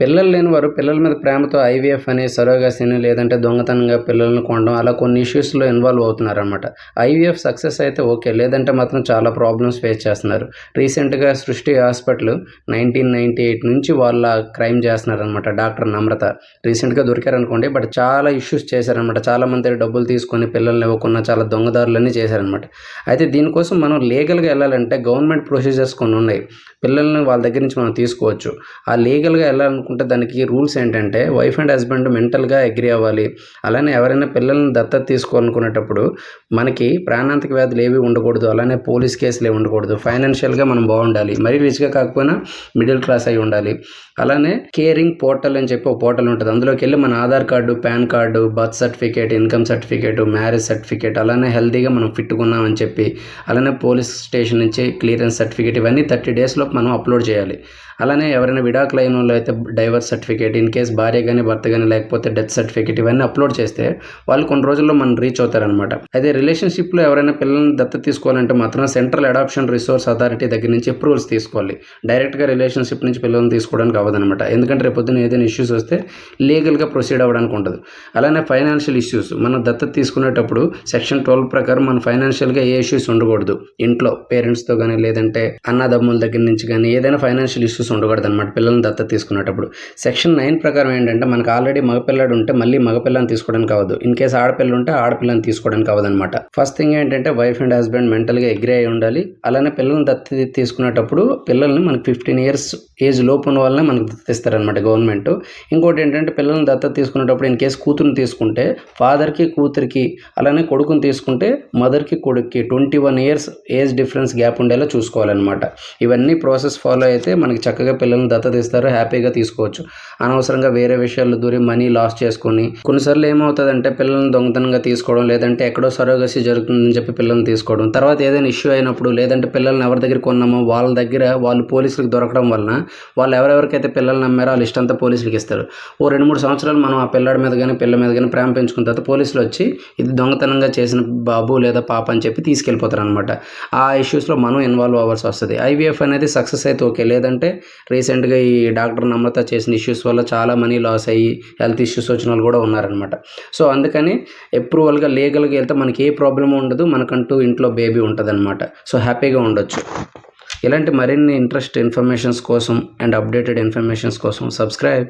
పిల్లలు లేని వారు పిల్లల మీద ప్రేమతో ఐవీఎఫ్ అని సరోగసిని లేదంటే దొంగతనంగా పిల్లల్ని కొనడం అలా కొన్ని ఇష్యూస్లో ఇన్వాల్వ్ అవుతున్నారనమాట ఐవీఎఫ్ సక్సెస్ అయితే ఓకే లేదంటే మాత్రం చాలా ప్రాబ్లమ్స్ ఫేస్ చేస్తున్నారు. రీసెంట్గా సృష్టి హాస్పిటల్ నైన్టీన్ నైన్టీ ఎయిట్ నుంచి వాళ్ళ క్రైమ్ చేస్తున్నారు అనమాట డాక్టర్ నమ్రత. రీసెంట్గా దొరికారనుకోండి బట్ చాలా ఇష్యూస్ చేశారనమాట చాలా మంది డబ్బులు తీసుకొని పిల్లల్ని ఇవ్వకుండా చాలా దొంగదారులన్నీ చేశారనమాట అయితే దీనికోసం మనం లీగల్గా వెళ్ళాలంటే గవర్నమెంట్ ప్రొసీజర్స్ కొన్ని ఉన్నాయి. పిల్లల్ని వాళ్ళ దగ్గర నుంచి మనం తీసుకోవచ్చు. ఆ లీగల్గా అనుకుంటే దానికి రూల్స్ ఏంటంటే వైఫ్ అండ్ హస్బెండ్ మెంటల్గా అగ్రి అవ్వాలి. అలానే ఎవరైనా పిల్లల్ని దత్తత తీసుకోవాలనుకునేటప్పుడు మనకి ప్రాణాంతక వ్యాధులు ఏవి ఉండకూడదు. అలానే పోలీస్ కేసులు ఏవి ఉండకూడదు. ఫైనాన్షియల్గా మనం బాగుండాలి. మరీ రిచ్గా కాకపోయినా మిడిల్ క్లాస్ అయి ఉండాలి. అలానే కేరింగ్ పోర్టల్ అని చెప్పి ఒక పోర్టల్ ఉంటుంది. అందులోకి వెళ్ళి మన Aadhaar card PAN card birth certificate income certificate marriage certificate అలానే హెల్తీగా మనం ఫిట్టుకున్నామని చెప్పి అలానే పోలీస్ స్టేషన్ నుంచి క్లియరెన్స్ సర్టిఫికేట్ ఇవన్నీ థర్టీ డేస్లో మనం అప్లోడ్ చేయాలి. అలానే ఎవరైనా విడాకులు అయిన వాళ్ళు అయితే డైవర్స్ సర్టిఫికేట్ ఇన్ కేస్ భార్య కానీ భర్త కానీ లేకపోతే డెత్ సర్టిఫికేట్ ఇవన్నీ అప్లోడ్ చేస్తే వాళ్ళు కొన్ని రోజుల్లో మనం రీచ్ అవుతారనమాట అయితే రిలేషన్షిప్లో ఎవరైనా పిల్లల్ని దత్త తీసుకోవాలంటే మాత్రం సెంట్రల్ అడాప్షన్ రిసోర్స్ అథారిటీ దగ్గర నుంచి అప్రూవల్స్ తీసుకోవాలి. డైరెక్ట్గా రిలేషన్షిప్ నుంచి పిల్లల్ని తీసుకోవడానికి అవ్వదనమాట ఎందుకంటే రేపు పొద్దున్న ఏదైనా ఇష్యూస్ వస్తే లీగల్గా ప్రొసీడ్ అవ్వడానికి ఉండదు. అలానే ఫైనాన్షియల్ ఇష్యూస్ మనం దత్త తీసుకునేటప్పుడు సెక్షన్ ట్వెల్వ్ ప్రకారం మన ఫైనాన్షియల్గా ఏ ఇష్యూస్ ఉండకూడదు. ఇంట్లో పేరెంట్స్తో కానీ లేదంటే అన్నదమ్ముల దగ్గర నుంచి కానీ ఏదైనా ఫైనాన్షియల్ ఇష్యూస్ ఉండకూడదు అనమాట పిల్లల్ని దత్త తీసుకునేటప్పుడు. సెక్షన్ నైన్ ప్రకారం ఏంటంటే మనకు ఆల్రెడీ మగపిల్లాడు ఉంటే మళ్ళీ మగపిల్లని తీసుకోవడానికి అవ్వదు. ఇన్ కేసు ఆడపిల్ల ఉంటే ఆడపిల్లని తీసుకోవడానికి అవ్వదు అనమాట ఫస్ట్ థింగ్ ఏంటంటే వైఫ్ అండ్ హస్బెండ్ మెంటల్గా ఎగ్రీ అయి ఉండాలి. అలానే పిల్లల్ని దత్త తీసుకునేటప్పుడు పిల్లల్ని మనకి ఫిఫ్టీన్ ఇయర్స్ ఏజ్ లోపు ఉన్న వాళ్ళనే మనకు దత్తిస్తారనమాట గవర్నమెంట్. ఇంకోటి ఏంటంటే పిల్లల్ని దత్త తీసుకునేటప్పుడు ఇన్ కేసు కూతురుని తీసుకుంటే ఫాదర్కి కూతురికి అలానే కొడుకుని తీసుకుంటే మదర్కి కొడుక్కి twenty one years age difference gap ఉండేలా చూసుకోవాలన్నమాట. ఇవన్నీ ప్రాసెస్ ఫాలో అయితే మనకి చక్కగా పిల్లల్ని దత్తత ఇస్తారు హ్యాపీగా తీసుకోవచ్చు అనవసరంగా వేరే విషయాల్లో దూరి మనీ లాస్ చేసుకొని కొన్నిసార్లు ఏమవుతుందంటే పిల్లల్ని దొంగతనంగా తీసుకోవడం లేదంటే ఎక్కడో సరోగసి జరుగుతుందని చెప్పి పిల్లల్ని తీసుకోవడం. తర్వాత ఏదైనా ఇష్యూ అయినప్పుడు లేదంటే పిల్లల్ని ఎవరి దగ్గర కొన్నామో వాళ్ళ దగ్గర వాళ్ళు పోలీసులకు దొరకడం వలన వాళ్ళు ఎవరెవరికైతే పిల్లల్ని నమ్మారో ఆ లిస్ట్ అంతా పోలీసులకు ఇస్తారు. ఓ రెండు మూడు సంవత్సరాలు మనం ఆ పిల్లడి మీద కానీ పిల్ల మీద కానీ ప్రేమ పెంచుకున్న తర్వాత పోలీసులు వచ్చి ఇది దొంగతనంగా చేసిన బాబు లేదా పాప అని చెప్పి తీసుకెళ్ళిపోతారు అనమాట ఆ ఇష్యూస్లో మనం ఇన్వాల్వ్ అవ్వాల్సి వస్తుంది. ఐవీఎఫ్ అనేది సక్సెస్ అయితే ఓకే. లేదంటే రీసెంట్గా ఈ డాక్టర్ నమ్రత చేసిన ఇష్యూస్ వల్ల చాలా మనీ లాస్ అయ్యి హెల్త్ ఇష్యూస్ వచ్చిన వాళ్ళు కూడా ఉన్నారనమాట సో అందుకని అప్రూవల్గా లీగల్గా వెళ్తే మనకి ఏ ప్రాబ్లం ఉండదు. మనకంటూ ఇంట్లో బేబీ ఉంటుంది అనమాట సో హ్యాపీగా ఉండొచ్చు. ఇలాంటి మరిన్ని ఇంట్రెస్ట్ ఇన్ఫర్మేషన్స్ కోసం అండ్ అప్డేటెడ్ ఇన్ఫర్మేషన్స్ కోసం సబ్స్క్రైబ్